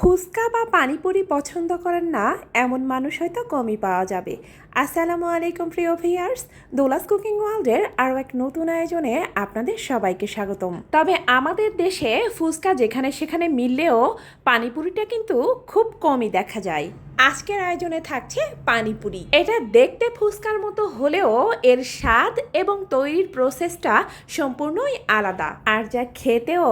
ফুচকা বা পানিপুরি পছন্দ করেন না এমন মানুষ হয়তো কমই পাওয়া যাবে। আসসালামু আলাইকুম, প্রিয় ভিয়ার্স দোলাস কুকিং ওয়ার্ল্ডের আরও এক নতুন আয়োজনে আপনাদের সবাইকে স্বাগতম। তবে আমাদের দেশে ফুচকা যেখানে সেখানে মিললেও পানিপুরিটা কিন্তু খুব কমই দেখা যায়। আজকের আয়োজনে থাকছে পানিপুরি। এটা দেখতে ফুচকার মতো হলেও এর স্বাদ এবং তৈরির প্রসেসটা সম্পূর্ণই আলাদা। আর যা খেতেও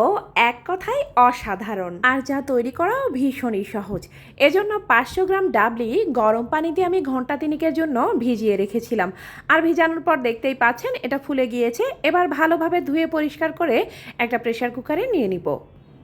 এক কথায় অসাধারণ। আর যা তৈরি করাও ভীষণই সহজ। এজন্য পাঁচশো গ্রাম ডাবলি গরম পানি দিয়ে আমি ঘণ্টা তিনিকের জন্য ভিজিয়ে রেখেছিলাম। আর ভিজানোর পর দেখতেই পাচ্ছেন, এটা ফুলে গিয়েছে। এবার ভালোভাবে ধুয়ে পরিষ্কার করে একটা প্রেশার কুকারে নিয়ে নিব।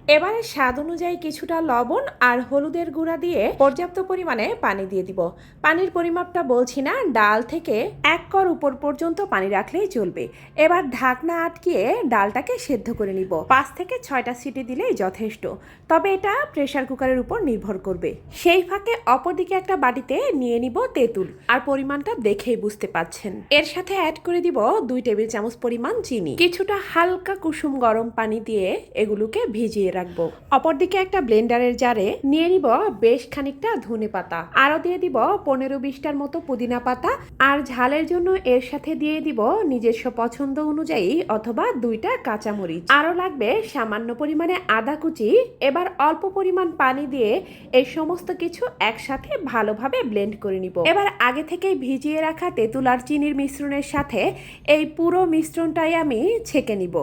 এবারে স্বাদ অনুযায়ী কিছুটা লবণ আর হলুদের গুঁড়া দিয়ে পর্যাপ্ত পরিমাণে পানি দিয়ে দিব। পানির পরিমাপটা বলছি না, ডাল থেকে এক কর উপর পর্যন্ত পানি রাখলেই চলবে। এবার ঢাকনা আটকিয়ে ডালটাকে সেদ্ধ করে নিব। পাঁচ থেকে ছয়টা সিটি দিলেই যথেষ্ট। তবে এটা প্রেসার কুকারের উপর নির্ভর করবে। সেই ফাঁকে অপরদিকে একটা বাটিতে নিয়ে নিব তেঁতুল। আর পরিমাণটা দেখেই বুঝতে পাচ্ছেন। এর সাথে অ্যাড করে দিব দুই টেবিল চামচ পরিমাণ চিনি। কিছুটা হালকা কুসুম গরম পানি দিয়ে এগুলোকে ভিজিয়ে রাখব। অপরদিকে একটা ব্লেন্ডারের জারে নিয়ে নিব বেশ খানিকটা ধনে পাতা। আরও দিয়ে দিব পনেরো বিশটার মতো পুদিনা পাতা। আর ঝালের জন্য এর সাথে দিয়ে দিব নিজস্ব পছন্দ অনুযায়ী অথবা দুইটা কাঁচামরিচ। আরও লাগবে সামান্য পরিমাণে আদা কুচি। এবার অল্প পরিমাণ পানি দিয়ে এই সমস্ত কিছু একসাথে ভালোভাবে ব্লেন্ড করে নিব। এবার আগে থেকে ভিজিয়ে রাখা তেঁতুল আর চিনির মিশ্রণের সাথে এই পুরো মিশ্রণটাই আমি ছেঁকে নিব।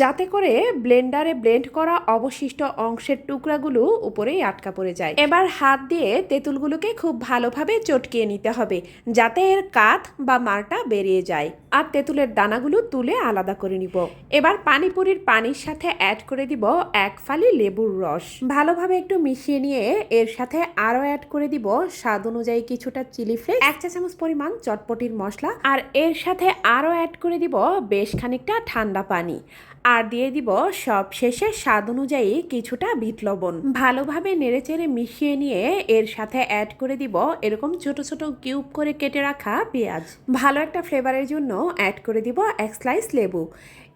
যাতে করে ব্লেন্ডারে ব্লেন্ড করা অবশিষ্ট অংশের টুকরাগুলো উপরেই আটকা পড়ে যায়। এবার হাত দিয়ে তেঁতুলগুলোকে খুব ভালোভাবে চটকিয়ে নিতে হবে, যাতে এর কাঠ বা মারটা বেরিয়ে যায়। আর তেঁতুলের দানাগুলো তুলে আলাদা করে নিব। এবার পানিপুরির পানির সাথে অ্যাড করে দিব এক ফালি লেবুর রস। ভালোভাবে একটু মিশিয়ে নিয়ে এর সাথে আরও অ্যাড করে দিব স্বাদ অনুযায়ী কিছুটা চিলি ফ্লেক্স, এক চা চামচ পরিমাণ চটপটির মশলা, আর এর সাথে আরও অ্যাড করে দিব বেশ খানিকটা ঠান্ডা পানি। আর দিয়ে দিব সব শেষে স্বাদ অনুযায়ী কিছুটা বিট লবণ। ভালোভাবে নেড়েচেড়ে মিশিয়ে নিয়ে এর সাথে অ্যাড করে দিব এরকম ছোট ছোট কিউব করে কেটে রাখা পেঁয়াজ। ভালো একটা ফ্লেভারের জন্য অ্যাড করে দিব এক স্লাইস লেবু।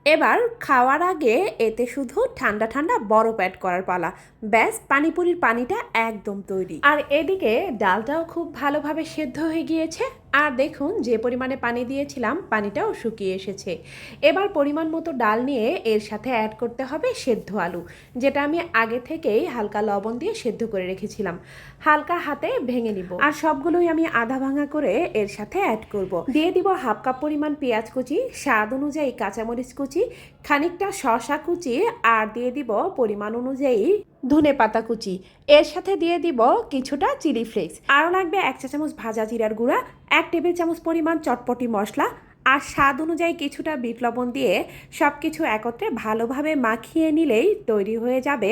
এবার খাওয়ার আগে এতে শুধু ঠান্ডা ঠান্ডা বরফ অ্যাড করার পালা। ব্যাস, পানিপুরির পানিটা একদম তৈরি। আর এদিকে ডালটাও খুব ভালোভাবে সেদ্ধ হয়ে গিয়েছে। আর দেখুন, যে পরিমাণে পানি দিয়েছিলাম, পানিটাও শুকিয়ে এসেছে। এবার পরিমাণ মতো ডাল নিয়ে এর সাথে অ্যাড করতে হবে সেদ্ধ আলু, যেটা আমি আগে থেকেই হালকা লবণ দিয়ে সেদ্ধ করে রেখেছিলাম। হালকা হাতে ভেঙে নিব। আর সবগুলোই আমি আধা ভাঙা করে এর সাথে অ্যাড করব। দিয়ে দিব হাফ কাপ পরিমাণ পেঁয়াজ কুচি, স্বাদ অনুযায়ী কাঁচামরিচ কুচি খানিকটা শশা কুচি আর দিয়ে দিব পরিমাণ অনুযায়ী ধনে পাতা কুচি। এর সাথে দিয়ে দিব কিছুটা চিলি ফ্লেক্স। আরও লাগবে এক চা চামচ ভাজা জিরার গুঁড়া, এক টেবিল চামচ পরিমাণ চটপটি মশলা আর স্বাদ অনুযায়ী কিছুটা বিট লবণ দিয়ে সব কিছু একত্রে ভালোভাবে মাখিয়ে নিলেই তৈরি হয়ে যাবে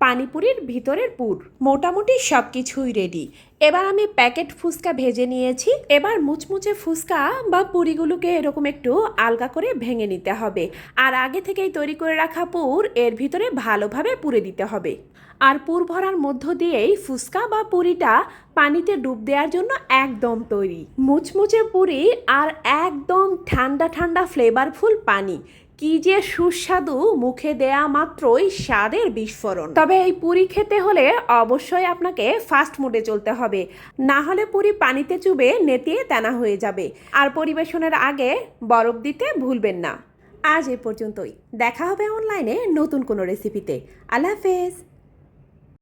পানিপুরির ভিতরের পুর। মোটামুটি সব কিছুই রেডি এবার আমি প্যাকেট ফুচকা ভেজে নিয়েছি। এবার মুচমুচে ফুচকা বা পুরিগুলোকে এরকম একটু আলগা করে ভেঙে নিতে হবে। আর আগে থেকেই তৈরি করে রাখা পুর, এর ভিতরে ভালোভাবে পুরে দিতে হবে। আর পুর ভরার মধ্য দিয়েই ফুচকা বা পুরিটা পানিতে ডুব দেওয়ার জন্য একদম তৈরি। মুচমুচে পুরি আর একদম ঠান্ডা ঠান্ডা ফ্লেভারফুল পানি। কি যে সুস্বাদু, মুখে দেয়া মাত্রই স্বাদের বিস্ফোরণ। তবে এই পুরি খেতে হলে অবশ্যই আপনাকে ফাস্ট মুডে চলতে হবে। না হলে পুরি পানিতে চুবে নেতিয়ে তেনা হয়ে যাবে। আর পরিবেশনের আগে বরফ দিতে ভুলবেন না। আজ এ পর্যন্তই। দেখা হবে অনলাইনে নতুন কোনো রেসিপিতে। আল্লাহ হাফেজ।